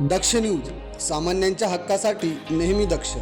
दक्ष news सामान्यांच्या हक्कासाठी नेहमी दक्ष.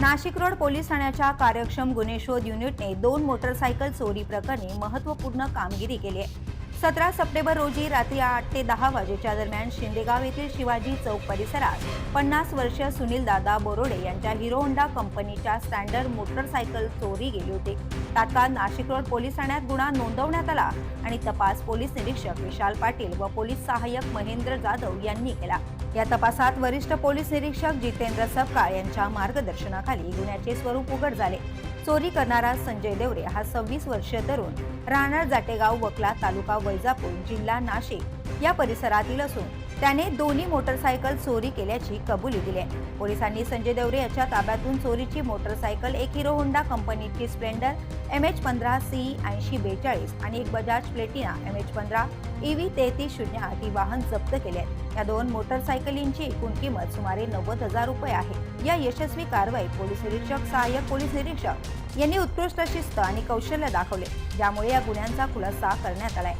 नाशिक रोड पोलीस ठाण्याच्या कार्यक्षम गुन्हे शोध युनिटने दोन मोटरसायकल चोरी प्रकरणी महत्त्वपूर्ण कामगिरी केली आहे. सतरा सप्टेंबर रोजी रात्री आठ ते दहा वाजेच्या दरम्यान शिंदेगाव येथील शिवाजी चौक परिसरात पन्नास वर्ष सुनील दादा बोरोडे यांच्या हिरो होंडा कंपनीच्या स्टँडर्ड मोटरसायकल चोरी गेली होती. तात्काळ नाशिक रोड पोलीस ठाण्यात गुन्हा नोंदवण्यात आला आणि तपास पोलीस निरीक्षक विशाल पाटील व पोलीस सहाय्यक महेंद्र जाधव यांनी केला. या तपासात वरिष्ठ पोलीस निरीक्षक जितेंद्र सपकाळ यांच्या मार्गदर्शनाखाली गुन्ह्याचे स्वरूप उघड झाले. चोरी करणारा संजय देवरे हा सव्वीस वर्षीय तरुण. राहणार जाटेगाव वकला तालुका वैजापूर जिल्हा नाशिक या परिसरातील असून त्याने दोन्ही मोटरसायकल चोरी केल्याची कबुली दिली आहे. पोलिसांनी संजय देवरे याच्या ताब्यातून चोरीची मोटरसायकल एक हिरो होंडा कंपनीची स्प्लेंडर एम एच पंधरा सी ऐंशी बेचाळीस आणि एक बजाज प्लेटिना एम एच पंधरा ईव्ही तेहतीस शून्य आठ ही वाहन जप्त केले आहेत. या दोन मोटरसायकलींची एकूण किंमत सुमारे नव्वद हजार रुपये आहे. या यशस्वी कारवाईत पोलीस निरीक्षक सहाय्यक पोलीस निरीक्षक यांनी उत्कृष्ट शिस्त आणि कौशल्य दाखवले ज्यामुळे या गुन्ह्यांचा खुलासा करण्यात आलाय.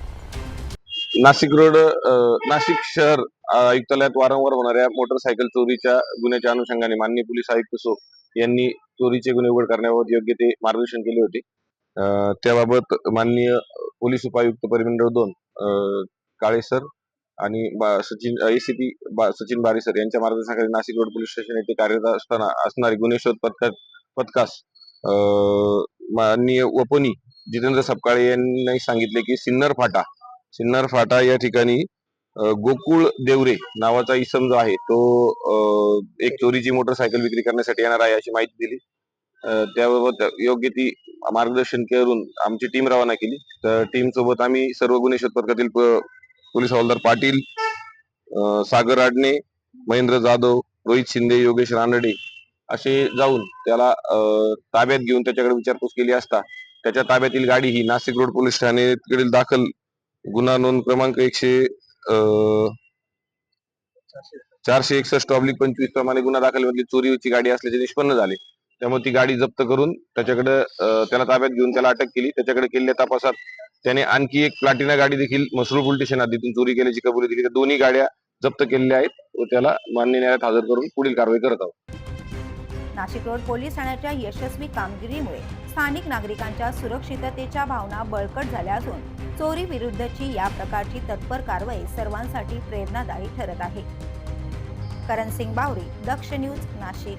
नाशिक रोड नाशिक शहर आयुक्तालयात वारंवार होणाऱ्या मोटरसायकल चोरीच्या गुन्ह्याच्या अनुषंगाने माननीय पोलीस आयुक्त सो यांनी चोरीचे गुन्हे उघड करण्याबाबत योग्य ते मार्गदर्शन केले होते. त्याबाबत माननीय पोलीस उपायुक्त परिमंडळ दोन काळे सर आणि बा- सचिन एसीपी सचिन बारी सर यांच्या मार्गदर्शनाखाली नाशिक रोड पोलीस स्टेशन येथे कार्यरत असताना असणारे गुन्हे शोध पथका पथकास अ, माननीय वपोनी जितेंद्र सपकाळे यांनी सांगितले की सिन्नर फाटा सिन्नर फाटा या ठिकाणी गोकुळ देवरे नावाचा इसम जो आहे तो अ, एक चोरीची मोटरसायकल विक्री करण्यासाठी येणार आहे अशी माहिती दिली. त्याबाबत योग्य ती मार्गदर्शन करून आमची टीम रवाना केली. तर टीम सोबत आम्ही सर्व गुन्हे शोध पथकातील पोलीस हवालदार पाटील अ, सागर आडणे महेंद्र जाधव रोहित शिंदे योगेश रानडे असे जाऊन त्याला ताब्यात घेऊन त्याच्याकडे विचारपूस केली असता त्याच्या ताब्यातील गाडी ही नाशिक रोड पोलीस ठाण्याकडील दाखल गुन्हा नोंद क्रमांक एकशे चारशे एकसष्ट ऑब्लिक पंचवीस प्रमाणे गुन्हा दाखल मधली चोरीची गाडी असल्याचे निष्पन्न झाले. त्यामुळे ती गाडी जप्त करून त्याच्याकडे त्याला ताब्यात घेऊन त्याला अटक केली. त्याच्याकडे केलेल्या तपासात त्याने आणखी एक प्लाटिना गाडी देखील मसरूळ पोलीस स्टेशन हद्दीतून चोरी केल्याची कबुली दिली. त्या दोन्ही गाड्या जप्त केलेल्या आहेत व त्याला मान्य न्यायालयात हजर करून पुढील कारवाई करत आहोत. नाशिक रोड पोलीस ठाण्याच्या यशस्वी कामगिरीमुळे स्थानिक नागरिकांच्या सुरक्षिततेच्या भावना बळकट झाल्या असून चोरी विरुद्धची या प्रकारची तत्पर कारवाई सर्वांसाठी प्रेरणादायी ठरत आहे. करण सिंग बावरी दक्ष न्यूज नाशिक.